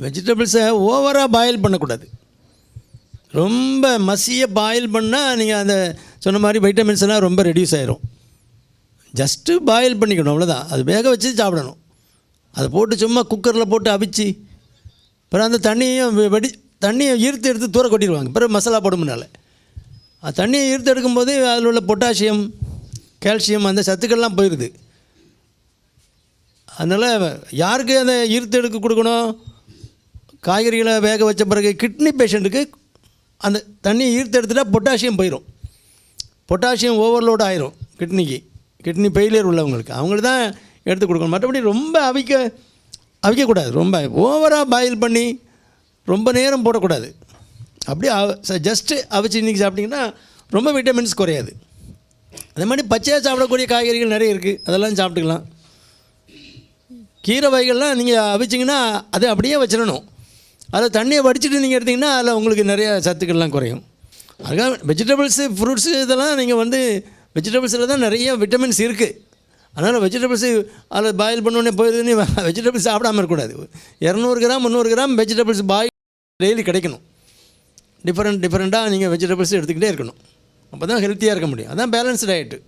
வெஜிடபிள்ஸை ஓவராக பாயில் பண்ணக்கூடாது. ரொம்ப மசிய பாயில் பண்ணால் நீங்கள் அந்த சொன்ன மாதிரி வைட்டமின்ஸ் எல்லாம் ரொம்ப ரெடியூஸ் ஆயிரும். ஜஸ்ட்டு பாயில் பண்ணிக்கணும் அவ்வளோதான் அது வேக வச்சு சாப்பிடணும். அதை போட்டு சும்மா குக்கரில் போட்டு அவிச்சு அப்புறம் அந்த தண்ணியும் வெ- வெடி தண்ணியை ஈர்த்து எடுத்து தூர கொட்டிடுவாங்க. பிறகு மசாலா போடும்னால அது தண்ணியை ஈர்த்து எடுக்கும்போது அதில் உள்ள பொட்டாசியம் கால்சியம் அந்த சத்துக்கள்லாம் போயிடுது அதனால் யாருக்கு அதை ஈர்த்து எடுக்க கொடுக்கணும்? காய்கறிகளை வேக வச்ச பிறகு கிட்னி பேஷண்ட்டுக்கு அந்த தண்ணியை ஈர்த்து எடுத்துட்டால் பொட்டாசியம் போயிடும் பொட்டாசியம் ஓவர்லோட் ஆயிரும் கிட்னிக்கு கிட்னி ஃபெயிலியர் உள்ளவங்களுக்கு. அவங்களுக்கு தான் எடுத்து கொடுக்கணும். மற்றபடி ரொம்ப அவிக்க அவிக்கக்கூடாது. ரொம்ப ஓவராக பாயில் பண்ணி ரொம்ப நேரம் போடக்கூடாது. அப்படியே ஜஸ்ட்டு அவிச்சு இன்றைக்கி சாப்பிட்டிங்கன்னா ரொம்ப விட்டமின்ஸ் குறையாது. அதே மாதிரி பச்சையாக சாப்பிடக்கூடிய காய்கறிகள் நிறைய இருக்குது அதெல்லாம் சாப்பிட்டுக்கலாம். கீரை வகைகள்லாம் நீங்கள் அவிச்சிங்கன்னா அதை அப்படியே வச்சிடணும். அதில் தண்ணியை வடிச்சிட்டு நீங்கள் எடுத்திங்கன்னா அதில் உங்களுக்கு நிறைய சத்துக்கள்லாம் குறையும். அதுக்காக வெஜிடபிள்ஸு ஃப்ரூட்ஸு இதெல்லாம் நீங்கள் வந்து வெஜிடபிள்ஸில் தான் நிறைய விட்டமின்ஸ் இருக்குது அதனால் வெஜிடபிள்ஸு அதில் பாயில் பண்ணோடனே போயிருதுன்னு வெஜிடபிள்ஸ் சாப்பிடாம இருக்கக்கூடாது. இரநூறு கிராம் முந்நூறு கிராம் வெஜிடபிள்ஸ் பாயில் டெய்லி கிடைக்கணும். டிஃப்ரெண்ட் டிஃப்ரெண்ட்டாக நீங்கள் வெஜிடபிள்ஸ் எடுத்துக்கிட்டே இருக்கணும். அப்போ தான் ஹெல்த்தியாக இருக்க முடியும். அதான் பேலன்ஸ் டயட்டு